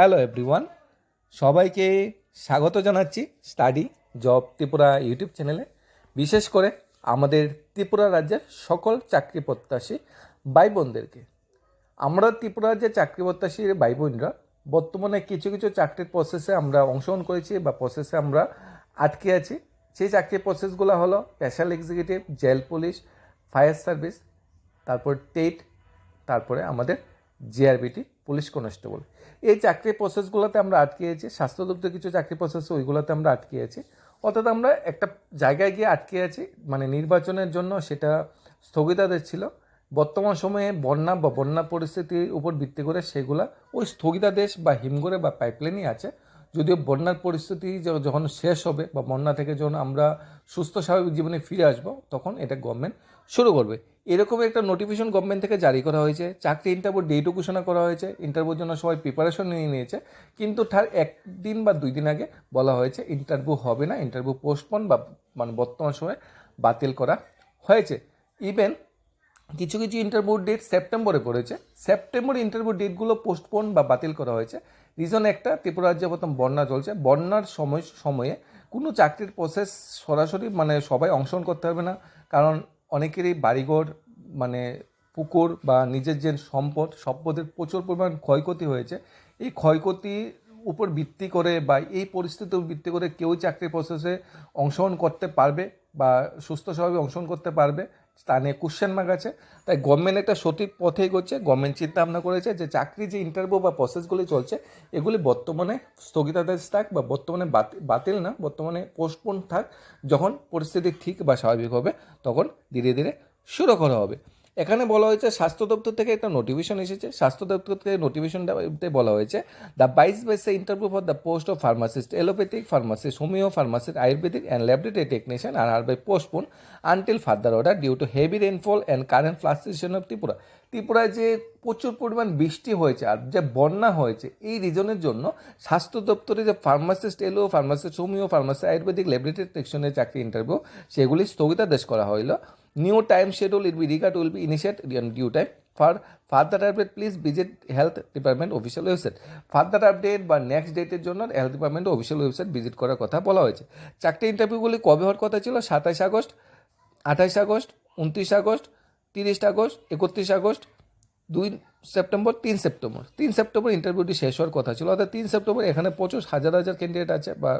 Hello everyone সবাইকে স্বাগত জানাচ্ছি স্টাডি জব ত্রিপুরা ইউটিউব চ্যানেলে বিশেষ করে আমাদের ত্রিপুরা রাজ্যের সকল চাকরি প্রত্যাশী ভাই বোনদেরকে আমরা ত্রিপুরা রাজ্যের চাকরি প্রত্যাশী ভাই বোনরা বর্তমানে কিছু কিছু চাকরির প্রসেসে আমরা অংশগ্রহণ করেছি বা প্রসেসে আমরা আটকে আছি। সেই চাকরির প্রসেসগুলো হলো special executive jail police fire service তারপর টেট, তারপরে আমাদের জিআরবিটি পুলিশ কনস্টেবল এই চাকরির প্রসেসগুলোতে আমরা আটকে আছি কিছু চাকরি প্রসেস ওইগুলোতে আমরা আটকে আছি অর্থাৎ আমরা একটা জায়গায় গিয়ে আটকে আছি মানে নির্বাচনের জন্য সেটা স্থগিতাদেশ ছিল। বর্তমান সময়ে বন্যা বা বন্যা পরিস্থিতির উপর ভিত্তি করে সেগুলা ওই স্থগিতাদেশ বা হিমঘরে বা পাইপলাইনই আছে। যদিও বন্যার পরিস্থিতি যখন শেষ হবে বা বন্যা থেকে যখন আমরা সুস্থ স্বাভাবিক জীবনে ফিরে আসব, তখন এটা গভর্নমেন্ট শুরু করবে। এরকম একটা নোটিফিকেশন গভর্নমেন্ট থেকে জারি করা হয়েছে। চাকরি ইন্টারভিউ ডেটও ঘোষণা করা হয়েছে। ইন্টারভিউর জন্য সবাই প্রিপারেশন নিয়ে নিয়েছে। কিন্তু তার একদিন বা দুই দিন আগে বলা হয়েছে ইন্টারভিউ হবে না ইন্টারভিউ পোস্টপন বা মানে বর্তমান সময়ে বাতিল করা হয়েছে। ইভেন কিছু কিছু ইন্টারভিউ ডেট সেপ্টেম্বরে পড়েছে সেপ্টেম্বর ইন্টারভিউ ডেটগুলো পোস্টপোন বা বাতিল করা হয়েছে। রিজন একটা, ত্রিপুরা রাজ্যে প্রথম বন্যা চলছে। বন্যার সময়, সময়ে কোনো চাকরির প্রসেস সরাসরি মানে সবাই অংশগ্রহণ করতে পারবে না। কারণ অনেকেরই বাড়িঘর মানে পুকুর বা নিজের যে সম্পদ, সম্পদের প্রচুর পরিমাণ ক্ষয়ক্ষতি হয়েছে। এই ক্ষয়ক্ষতির উপর ভিত্তি করে বা এই পরিস্থিতির ভিত্তি করে কেউ চাকরি প্রসেসে অংশগ্রহণ করতে পারবে বা সুস্থ স্বাভাবিক অংশগ্রহণ করতে পারবে। নিয়ে কোশ্চেন মার্ক আছে। তাই গভর্নমেন্ট একটা সঠিক পথে এগোচ্ছে গভর্নমেন্ট চিন্তা ভাবনা করেছে যে চাকরি যে ইন্টারভিউ বা প্রসেসগুলি চলছে, এগুলি বর্তমানে স্থগিতাদেশ থাক বা বর্তমানে বাতি- বাতিল না, বর্তমানে পোস্টপোন থাক। যখন পরিস্থিতি ঠিক বা স্বাভাবিক হবে, তখন ধীরে ধীরে শুরু করা হবে। এখানে বলা হয়েছে, স্বাস্থ্য দপ্তর থেকে একটা নোটিফিকেশন এসেছে। স্বাস্থ্য দপ্তর থেকে নোটিফিকেশনটাতে বলা হয়েছে দ্য বাইশ a interview for the post of pharmacist allopathic pharmacist homeo pharmacist ayurvedic and laboratory technician are are by postpone until further order due to heavy rainfall and current fluctuation of Tripura ত্রিপুরায় যে প্রচুর পরিমাণ বৃষ্টি হয়েছে আর যে বন্যা হয়েছে, এই রিজনের জন্য স্বাস্থ্য দপ্তরে যে ফার্মাসিস্ট এলো pharmacist homeo pharmacist ayurvedic laboratory টেকনিশিয়ানের চাকরি ইন্টারভিউ সেগুলি স্থগিতাদেশ করা হইল। New time schedule it be regard will be initiate due time for further update please visit health department official website further update বা নেক্সট ডেটের জন্য health department official website visit করার কথা বলা হয়েছে। চাকরি ইন্টারভিউগুলি কবে হওয়ার কথা ছিল? সাতাইশ আগস্ট, আঠাইশ আগস্ট, উনত্রিশ আগস্ট তিরিশ আগস্ট, একত্রিশ আগস্ট, দুই সেপ্টেম্বর, তিন সেপ্টেম্বর। তিন সেপ্টেম্বর ইন্টারভিউটি শেষ হওয়ার কথা ছিল। অর্থাৎ তিন সেপ্টেম্বর এখানে প্রচুর হাজার হাজার ক্যান্ডিডেট আছে বা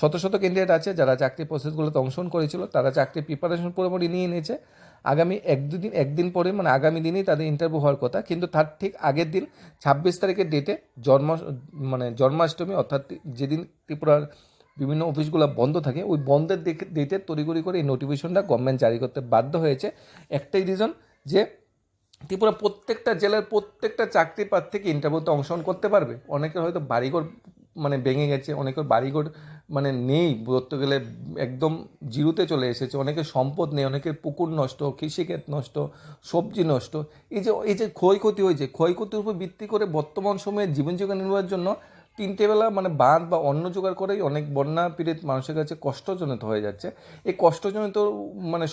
শত শত ক্যান্ডিডেট আছে যারা চাকরি প্রসেসগুলোতে অংশগ্রহণ করেছিল। তারা চাকরি প্রিপারেশন পুরোপুরি নিয়ে নিয়েছে। আগামী এক দুদিন একদিন পরে মানে আগামী দিনেই তাদের ইন্টারভিউ হওয়ার কথা। কিন্তু তার ঠিক আগের দিন ছাব্বিশ তারিখের ডেটে জন্ম মানে জন্মাষ্টমী, অর্থাৎ যেদিন ত্রিপুরার বিভিন্ন অফিসগুলো বন্ধ থাকে, ওই বন্ধের ডেটে তড়িঘড়ি করে এই নোটিফিকেশনটা গভর্নমেন্ট জারি করতে বাধ্য হয়েছে। একটাই রিজন যে ত্রিপুরা প্রত্যেকটা জেলার প্রত্যেকটা চাকরি প্রার্থীকে ইন্টারভিউতে অংশগ্রহণ করতে পারবে। অনেকের হয়তো বাড়িঘর মানে ভেঙে গেছে, অনেকের বাড়িঘর মানে নেই, বলতে গেলে একদম জিরোতে চলে এসেছে, অনেকের সম্পদ নেই, অনেকের পুকুর নষ্ট, কৃষিক্ষেত নষ্ট, সবজি নষ্ট। এই যে এই যে ক্ষয়ক্ষতি হয়েছে, ক্ষয়ক্ষতির উপর ভিত্তি করে বর্তমান সময়ে জীবন জীবিকা নির্বাহের জন্য তিনটে বেলা মানে বাঁধ বা অন্য জোগাড় করেই অনেক বন্যা পীড়িত মানুষের কাছে কষ্টজনিত হয়ে যাচ্ছে। এই কষ্টজনিত মানে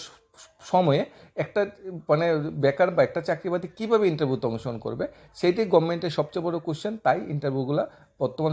সময়ে একটা মানে বেকার বা একটা চাকরিবাদী কীভাবে ইন্টারভিউতে অংশগ্রহণ করবে? সেইটাই গভর্নমেন্টের সবচেয়ে বড় কোশ্চেন তাই ইন্টারভিউগুলো বর্তমান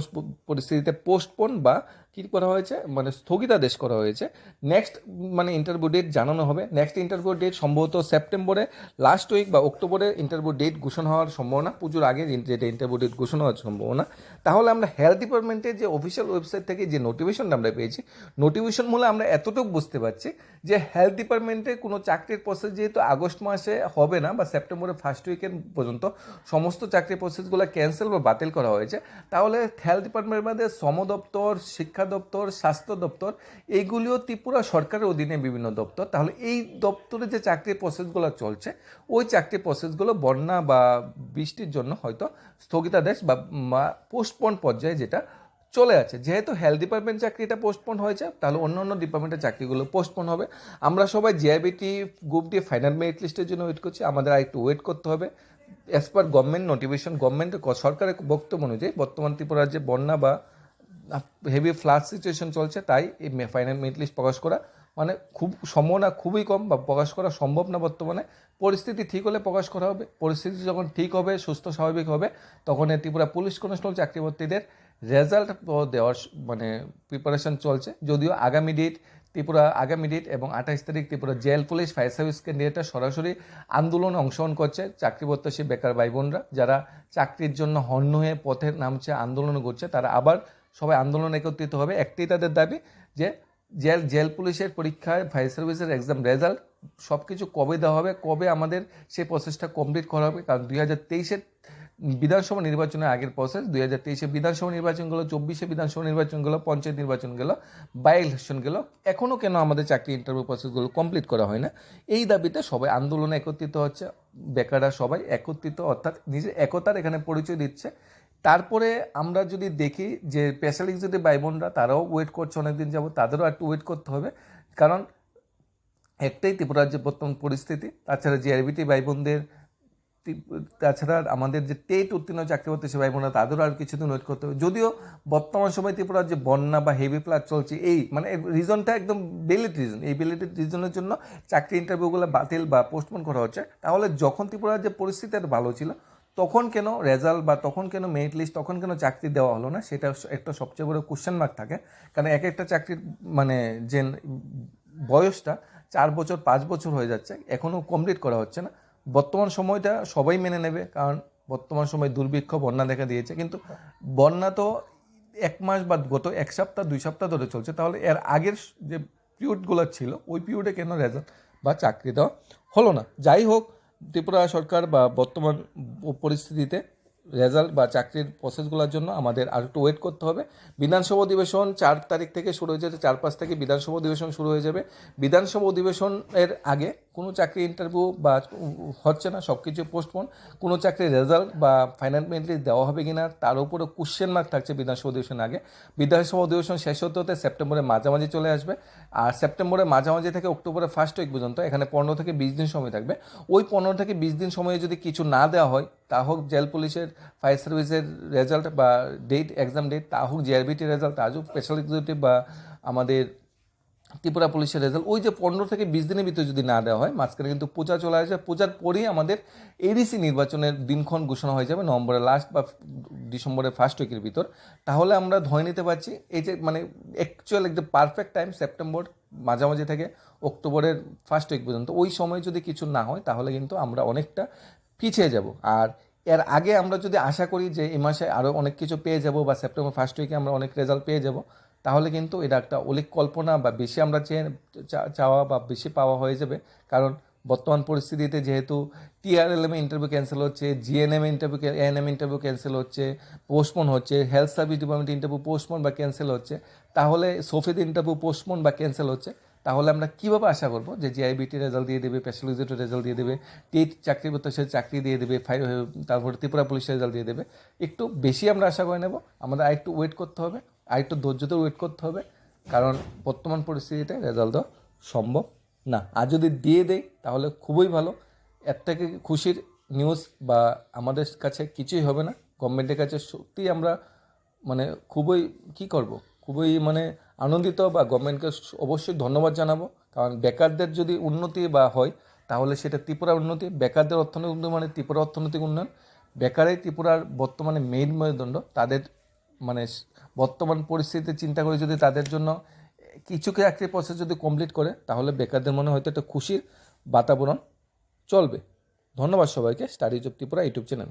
পরিস্থিতিতে পোস্টপোন বা কী করা হয়েছে? মানে স্থগিতাদেশ করা হয়েছে। নেক্সট মানে ইন্টারভিউ ডেট জানানো হবে। নেক্সট ইন্টারভিউ ডেট সম্ভবত সেপ্টেম্বরে লাস্ট উইক বা অক্টোবরে ইন্টারভিউ ডেট ঘোষণা হওয়ার সম্ভাবনা। পুজোর আগে যেটা ইন্টারভিউ ডেট ঘোষণা হওয়ার সম্ভাবনা। তাহলে আমরা হেলথ ডিপার্টমেন্টের যে অফিসিয়াল ওয়েবসাইট থেকে যে নোটিফিকেশনটা আমরা পেয়েছি নোটিফিকেশন মূলে আমরা এতটুকু বুঝতে পারছি যে হেলথ ডিপার্টমেন্টে কোনো চাকরির প্রসেস যেহেতু আগস্ট মাসে হবে না বা সেপ্টেম্বরের ফার্স্ট উইকের পর্যন্ত সমস্ত চাকরির প্রসেসগুলো ক্যান্সেল বা বাতিল করা হয়েছে, তাহলে হেলথ ডিপার্টমেন্টের মধ্যে শ্রম দপ্তর, শিক্ষা দপ্তর, স্বাস্থ্য দপ্তর এইগুলিও ত্রিপুরা সরকারের অধীনে বিভিন্ন দপ্তর। তাহলে এই দপ্তরে যে চাকরির প্রসেসগুলো চলছে, ওই চাকরির প্রসেসগুলো বন্যা বা বৃষ্টির জন্য হয়তো স্থগিতাদেশ বা পোস্টপন পর্যায়ে যেটা চলে আছে। যেহেতু হেলথ ডিপার্টমেন্ট চাকরিটা পোস্টপোন হয়েছে, তাহলে অন্য অন্য ডিপার্টমেন্টের চাকরিগুলো পোস্টপোন হবে। আমরা সবাই জিআইবিটি গ্রুপ দিয়ে ফাইনাল মেরিট লিস্টের জন্য ওয়েট করছি। আমাদের আর একটু ওয়েট করতে হবে। অ্যাজ পার গভর্নমেন্ট নোটিফিকেশন গভর্নমেন্টের সরকারের বক্তব্য অনুযায়ী বর্তমান ত্রিপুরার যে বন্যা বা হেভি ফ্লাড সিচুয়েশন চলছে, তাই এই ফাইনাল মেরিট লিস্ট প্রকাশ করা মানে খুব, সম্ভাবনা খুবই কম বা প্রকাশ করা সম্ভব না বর্তমানে। পরিস্থিতি ঠিক হলে প্রকাশ করা হবে। পরিস্থিতি যখন ঠিক হবে, সুস্থ, স্বাভাবিক হবে, তখন ত্রিপুরা পুলিশ কনস্টেবল চাকরিপ্রার্থীদের রেজাল্ট দেওয়ার মানে প্রিপারেশন চলছে। যদিও আগামী ডেট ত্রিপুরা আগামী ডেট এবং আঠাইশ তারিখ Tripura jail police fire service ক্যান্ডিডেটরা সরাসরি আন্দোলনে অংশগ্রহণ করছে। চাকরি প্রত্যাশী বেকার ভাই বোনরা যারা চাকরির জন্য হন্য হয়ে পথে নামছে, আন্দোলন করছে, তারা আবার সবাই আন্দোলন একত্রিত হবে। একটাই তাদের দাবি যে জেল জেল পুলিশের পরীক্ষায় ফায়ার সার্ভিসের এক্সাম রেজাল্ট সব কিছু কবে দেওয়া হবে, কবে আমাদের সেই প্রসেসটা কমপ্লিট করা হবে, কারণ দুই হাজার তেইশের বিধানসভা নির্বাচনের আগের প্রসেস দুই হাজার তেইশে বিধানসভা নির্বাচন গেলো, চব্বিশে বিধানসভা নির্বাচন গেলো, পঞ্চায়েত নির্বাচন গেলো বাই ইলেকশন গেলো। এখনও কেন আমাদের চাকরি ইন্টারভিউ প্রসেসগুলো কমপ্লিট করা হয় না? এই দাবিতে সবাই আন্দোলনে একত্রিত হচ্ছে, বেকাররা সবাই একত্রিত, অর্থাৎ নিজের একতার এখানে পরিচয় দিচ্ছে। তারপরে আমরা যদি দেখি যে স্পেশাল এক্সিকিউটিভ ভাই বোনরা তারাও ওয়েট করছে অনেকদিন যাব তাদেরও একটু ওয়েট করতে হবে। কারণ একটাই ত্রিপুরার যে বর্তমান পরিস্থিতি, তাছাড়া জিআরবিটি ভাই বোনদের তাছাড়া আমাদের যে টেট উত্তীর্ণ চাকরি করতে সে ভাই বোনরা, তাদেরও আর কিছুদিন ওয়েট করতে হবে। যদিও বর্তমান সময় ত্রিপুরার যে বন্যা বা হেভি ফ্লাড চলছে, এই মানে রিজনটা একদম বেলিট রিজন এই বেলিট রিজনের জন্য চাকরি ইন্টারভিউগুলো বাতিল বা পোস্টপোন করা হচ্ছে। তাহলে যখন ত্রিপুরার যে পরিস্থিতি ভালো ছিল, তখন কেন রেজাল্ট বা তখন কেন মেরিট লিস্ট তখন কেন চাকরি দেওয়া হলো না, সেটা একটা সবচেয়ে বড় কোশ্চেন মার্ক থাকে। কারণ এক একটা চাকরির মানে যে বয়সটা চার বছর, পাঁচ বছর হয়ে যাচ্ছে এখনও কমপ্লিট করা হচ্ছে না। বর্তমান সময়টা সবাই মেনে নেবে, কারণ বর্তমান সময় দুর্ভিক্ষ বন্যা দেখা দিয়েছে। কিন্তু বন্যা তো এক মাস বা গত এক সপ্তাহ, দুই সপ্তাহ ধরে চলছে। তাহলে এর আগের যে পিরিয়ডগুলো ছিল, ওই পিরিয়ডে কেন রেজাল্ট বা চাকরি দেওয়া হলো না? যাই হোক, ত্রিপুরা সরকার বা বর্তমান পরিস্থিতিতে রেজাল্ট বা চাকরির প্রসেসগুলোর জন্য আমাদের আর একটু ওয়েট করতে হবে। বিধানসভা অধিবেশন চার তারিখ থেকে শুরু হয়ে যাচ্ছে চার পাঁচ থেকে বিধানসভা অধিবেশন শুরু হয়ে যাবে। বিধানসভা অধিবেশনের আগে কোনো চাকরি ইন্টারভিউ বা হচ্ছে না সব কিছু পোস্টপোন কোনো চাকরির রেজাল্ট বা ফাইনাল মেন্টলি দেওয়া হবে কি না তার উপরে কোশ্চেন মার্ক থাকছে বিধানসভা অধিবেশন আগে। বিধানসভা অধিবেশন শেষ হতে হতে সেপ্টেম্বরের মাঝামাঝি চলে আসবে। আর সেপ্টেম্বরের মাঝামাঝি থেকে অক্টোবরের ফার্স্ট উইক পর্যন্ত, এখানে পনেরো থেকে বিশ দিন সময় থাকবে। ওই পনেরো থেকে বিশ দিন সময়ে যদি কিছু না দেওয়া হয়, তা হোক জেল পুলিশের ফায়ার সার্ভিসের রেজাল্ট বা ডেট এক্সাম ডেট তা হোক জিআরবিটি রেজাল্ট তা হোক স্পেশাল এক্সিকিউটিভ বা আমাদের ত্রিপুরা পুলিশের রেজাল্ট ওই যে পনেরো থেকে বিশ দিনের ভিতরে যদি না দেওয়া হয়, মাঝখানে কিন্তু পূজা চলে আসে পূজার পরেই আমাদের এডিসি নির্বাচনের দিনক্ষণ ঘোষণা হয়ে যাবে নভেম্বরের লাস্ট বা ডিসেম্বরের ফার্স্ট উইকের ভিতর। তাহলে আমরা ধরে নিতে পারছি, এই যে মানে অ্যাকচুয়াল একদম পারফেক্ট টাইম সেপ্টেম্বর মাঝামাঝি থেকে অক্টোবরের ফার্স্ট উইক পর্যন্ত, ওই সময় যদি কিছু না হয়, তাহলে কিন্তু আমরা অনেকটা পিছিয়ে যাব। আর এর আগে আমরা যদি আশা করি যে এই মাসে আরও অনেক কিছু পেয়ে যাব বা সেপ্টেম্বর ফার্স্ট উইকে আমরা অনেক রেজাল্ট পেয়ে যাব, তাহলে কিন্তু এটা একটা অলিক কল্পনা বা বেশি আমরা চেয়ে চাওয়া বা বেশি পাওয়া হয়ে যাবে। কারণ বর্তমান পরিস্থিতিতে যেহেতু টিআরএলএম ইন্টারভিউ ক্যান্সেল হচ্ছে GNM interview ANM interview cancel হচ্ছে পোস্টপোন হচ্ছে health service department interview postpone বা ক্যান্সেল হচ্ছে, তাহলে সোফিদ ইন্টারভিউ পোস্টপোন বা ক্যান্সেল হচ্ছে তাহলে আমরা কীভাবে আশা করব যে জিআইবিটি রেজাল্ট দিয়ে দেবে স্পেশালিজেটের রেজাল্ট দিয়ে দেবে, টেট চাকরি প্রত্যাশী চাকরি দিয়ে দেবে ফাই তারপরে ত্রিপুরা পুলিশের রেজাল্ট দিয়ে দেবে, একটু বেশি আমরা আশা করে নেব। আমাদের আরেকটু ওয়েট করতে হবে, আরেকটু ধৈর্যতে ওয়েট করতে হবে, কারণ বর্তমান পরিস্থিতিতে রেজাল্ট দেওয়া সম্ভব না। আর যদি দিয়ে দেয় তাহলে খুবই ভালো। এর থেকে খুশির নিউজ বা আমাদের কাছে কিছুই হবে না। গভর্নমেন্টের কাছে সত্যিই আমরা মানে খুবই কি করব? খুবই মানে আনন্দিত বা গভর্নমেন্টকে অবশ্যই ধন্যবাদ জানাব। কারণ বেকারদের যদি উন্নতি বা হয়, তাহলে সেটা ত্রিপুরার উন্নতি, বেকারদের অর্থনৈতিক উন্নতি মানে ত্রিপুরা অর্থনৈতিক উন্নয়ন। বেকারই ত্রিপুরার বর্তমানে মেইন মেরুদণ্ড। তাদের মানে বর্তমান পরিস্থিতি চিন্তা করে যদি তাদের জন্য কিছু চাকরি প্রসেস যদি কমপ্লিট করে, তাহলে বেকারদের মনে হয়তো একটা খুশির বাতাবরণ চলবে। ধন্যবাদ সবাইকে। Studies of Tripura YouTube channel.